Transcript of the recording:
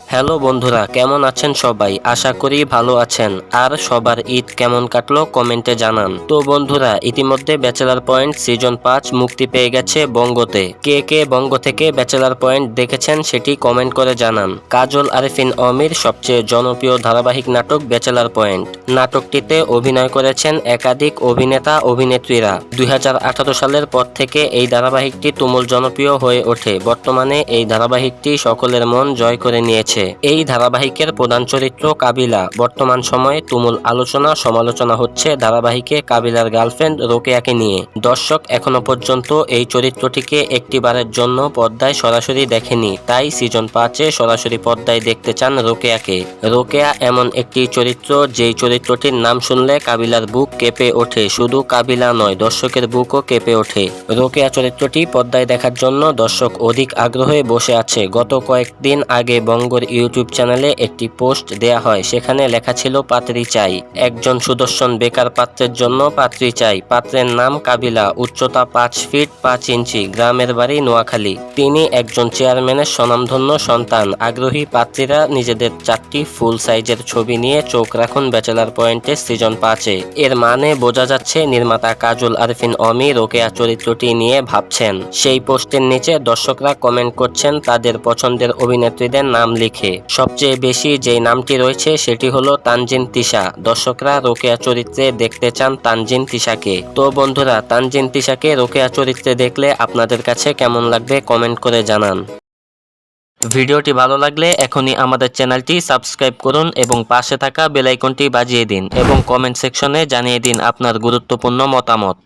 Hello বন্ধুরা, কেমন আছেন সবাই? আশা করি ভালো আছেন। আর সবার ঈদ কেমন কাটলো কমেন্টে জানান। তো বন্ধুরা, ইতিমধ্যে ব্যাচেলার পয়েন্ট সিজন পাঁচ মুক্তি পেয়ে গেছে বঙ্গতে। কে কে বঙ্গ থেকে ব্যাচেলার পয়েন্ট দেখেছেন সেটি কমেন্ট করে জানান। কাজল, আরেফিন, অমির সবচেয়ে জনপ্রিয় ধারাবাহিক নাটক ব্যাচেলার পয়েন্ট। নাটকটিতে অভিনয় করেছেন একাধিক অভিনেতা, অভিনেত্রীরা। দুই হাজার আঠারো সালের পর থেকে এই ধারাবাহিকটি তুমুল জনপ্রিয় হয়ে ওঠে। বর্তমানে এই ধারাবাহিকটি সকলের মন জয় করে নিয়েছে। এই ধারাবাহিকের প্রধান চরিত্র কাবিলা। বর্তমান সময়ে তুমুল আলোচনা, সমালোচনা হচ্ছে ধারাবাহিকে কাবিলার গার্লফ্রেন্ড রোকেয়াকে নিয়ে। দর্শক এখনও পর্যন্ত এই চরিত্রটিকে একটিবারের জন্য পর্দায় সরাসরি দেখেনি। তাই সিজন পাঁচে সরাসরি পর্দায় দেখতে চান রোকেয়াকে। রোকেয়া এমন একটি চরিত্র, যেই চরিত্রটির নাম শুনলে কাবিলার বুক কেঁপে ওঠে। শুধু কাবিলা নয়, দর্শকের বুকও কেঁপে ওঠে। রোকেয়া চরিত্রটি পর্দায় দেখার জন্য দর্শক অধিক আগ্রহে বসে আছে। গত কয়েকদিন আগে বঙ্গর ইউটিউব চ্যানেলে একটি পোস্ট দেয়া হয়। সেখানে লেখা ছিল, পাত্রী চাই। একজন সুদর্শন বেকার পাত্রের জন্য পাত্রী চাই। পাত্রের নাম কাবিলা, উচ্চতা পাঁচ ফিট পাঁচ ইঞ্চি, গ্রামের বাড়ি নোয়াখালী। তিনি একজন চেয়ারম্যানের স্বনামধন্য সন্তান। আগ্রহী পাত্রীরা নিজেদের চারটি ফুল সাইজের ছবি নিয়ে চোখ রাখুন ব্যাচেলার পয়েন্টে সিজন পাঁচে। এর মানে বোঝা যাচ্ছে, নির্মাতা কাজল আরফিন অমি রোকেয়া চরিত্রটি নিয়ে ভাবছেন। সেই পোস্টের নিচে দর্শকরা কমেন্ট করছেন, তাদের পছন্দের অভিনেত্রীদের নাম লিখে সবচেয়ে বেশি যেই নামটি রয়েছে সেটি হলো তানজিন তিশা। দর্শকরা রোকেয়া চরিত্রে দেখতে চান তানজিন তিশাকে। তো বন্ধুরা, তানজিন তিশাকে রোকেয়া চরিত্রে দেখলে আপনাদের কাছে কেমন লাগবে কমেন্ট করে জানান। ভিডিওটি ভালো লাগলে এখনই আমাদের চ্যানেলটি সাবস্ক্রাইব করুন এবং পাশে থাকা বেল আইকনটি বাজিয়ে দিন এবং কমেন্ট সেকশনে জানিয়ে দিন আপনার গুরুত্বপূর্ণ মতামত।